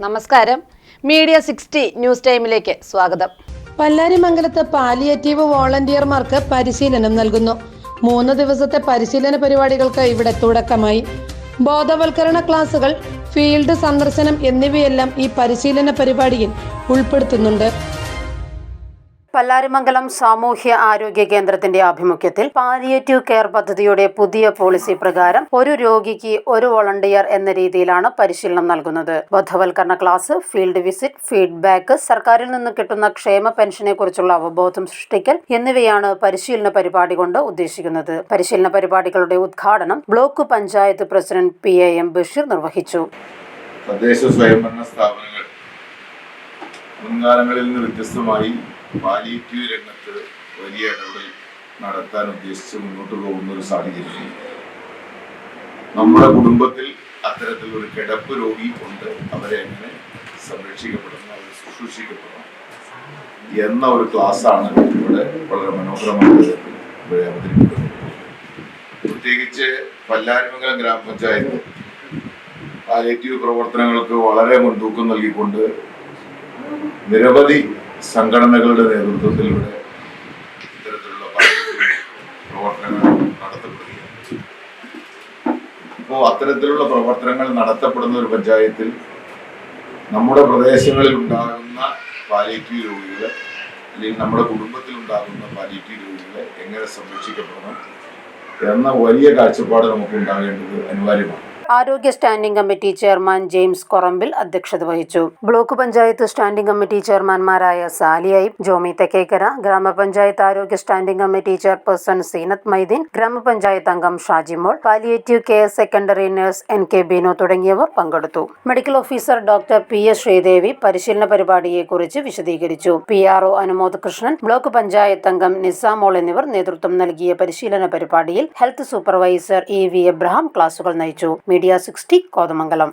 നമസ്കാരം. Media sixty news ടൈമിലേക്ക് സ്വാഗതം. പല്ലാരിമംഗലത്ത് പാലിയേറ്റീവ് വോളണ്ടിയർമാർക്ക് പരിശീലനം നൽകുന്നു. മൂന്ന് ദിവസത്തെ പരിശീലന പരിപാടികൾക്ക് ഇവിടെ തുടക്കമായി. ബോധവൽക്കരണ ക്ലാസുകൾ ഫീൽഡ് സന്ദർശനം എന്നിവയെല്ലാം ഈ പരിശീലന പരിപാടിയിൽ ഉൾപ്പെടുത്തുന്നുണ്ട്. പല്ലാരിമംഗലം സാമൂഹ്യ ആരോഗ്യ കേന്ദ്രത്തിന്റെ ആഭിമുഖ്യത്തിൽ പാലിയേറ്റീവ് കെയർ പദ്ധതിയുടെ പുതിയ പോളിസി പ്രകാരം ഒരു രോഗിക്ക് ഒരു വോളണ്ടിയർ എന്ന രീതിയിലാണ് പരിശീലനം നൽകുന്നത്. ബോധവൽക്കരണ ക്ലാസ് ഫീൽഡ് വിസിറ്റ് ഫീഡ്ബാക്ക് സർക്കാരിൽ നിന്ന് കിട്ടുന്ന ക്ഷേമ പെൻഷനെ കുറിച്ചുള്ള അവബോധം സൃഷ്ടിക്കൽ എന്നിവയാണ് പരിശീലന പരിപാടി കൊണ്ട് ഉദ്ദേശിക്കുന്നത്. പരിശീലന പരിപാടികളുടെ ഉദ്ഘാടനം block panchayat president P A M Basheer നിർവഹിച്ചു. തദ്ദേശ സ്വയംഭരണ സ്ഥാപനങ്ങൾ മുൻകാലങ്ങളിൽ നിന്ന് വ്യത്യസ്തമായി പാലിയേറ്റീവ് രംഗത്ത് വലിയ ഇടപെടൽ നടത്താൻ ഉദ്ദേശിച്ച് മുന്നോട്ട് പോകുന്ന ഒരു സാഹചര്യം. നമ്മുടെ കുടുംബത്തിൽ അത്തരത്തിൽ ഒരു കിടപ്പ് രോഗി ഉണ്ട്. അവരെ എങ്ങനെ സംരക്ഷിക്കപ്പെടണം അവരെ ശുശ്രൂഷിക്കപ്പെടണം എന്ന ഒരു ക്ലാസ്സാണ് ഇവിടെ വളരെ മനോഹരമായി ഇവിടെ അവതരിപ്പിക്കുന്നത്. പ്രത്യേകിച്ച് പല്ലാരിമംഗലം ഗ്രാമപഞ്ചായത്ത് പാലിയേറ്റീവ് പ്രവർത്തനങ്ങൾക്ക് വളരെ മുൻതൂക്കം നൽകിക്കൊണ്ട് നിരവധി സംഘടനകളുടെ നേതൃത്വത്തിലൂടെ ഇത്തരത്തിലുള്ള പ്രവർത്തനങ്ങൾ നടത്തപ്പെടുകയാണ്. അപ്പോൾ അത്തരത്തിലുള്ള പ്രവർത്തനങ്ങൾ നടത്തപ്പെടുന്ന ഒരു പഞ്ചായത്തിൽ നമ്മുടെ പ്രദേശങ്ങളിൽ ഉണ്ടാകുന്ന പാലിറ്റീവ് രോഗികളെ അല്ലെങ്കിൽ നമ്മുടെ കുടുംബത്തിൽ ഉണ്ടാകുന്ന പാലിറ്റീവ് രോഗികളെ എങ്ങനെ സംരക്ഷിക്കപ്പെടണം എന്ന വലിയ കാഴ്ചപ്പാട് നമുക്ക് ഉണ്ടാകേണ്ടത് അനിവാര്യമാണ്. ആരോഗ്യ standing committee chairman James Korampil അധ്യക്ഷത വഹിച്ചു. ബ്ലോക്ക് പഞ്ചായത്ത് സ്റ്റാൻഡിംഗ് കമ്മിറ്റി ചെയർമാൻമാരായ സാലിയായി ജോമി തെക്കേക്കര ഗ്രാമപഞ്ചായത്ത് ആരോഗ്യ standing committee chairperson Zeenath Maideen ഗ്രാമപഞ്ചായത്ത് അംഗം Shajimol palliative care secondary nurse N K Beeno തുടങ്ങിയവർ പങ്കെടുത്തു. Medical officer doctor P S Sreedevi പരിശീലന പരിപാടിയെക്കുറിച്ച് വിശദീകരിച്ചു. P R O Anumod Krishnan block panchayat അംഗം നിസാമോൾ എന്നിവർ നേതൃത്വം നൽകിയ പരിശീലന പരിപാടിയിൽ health supervisor E V Abraham ക്ലാസുകൾ നയിച്ചു. Media sixty Kothamangalam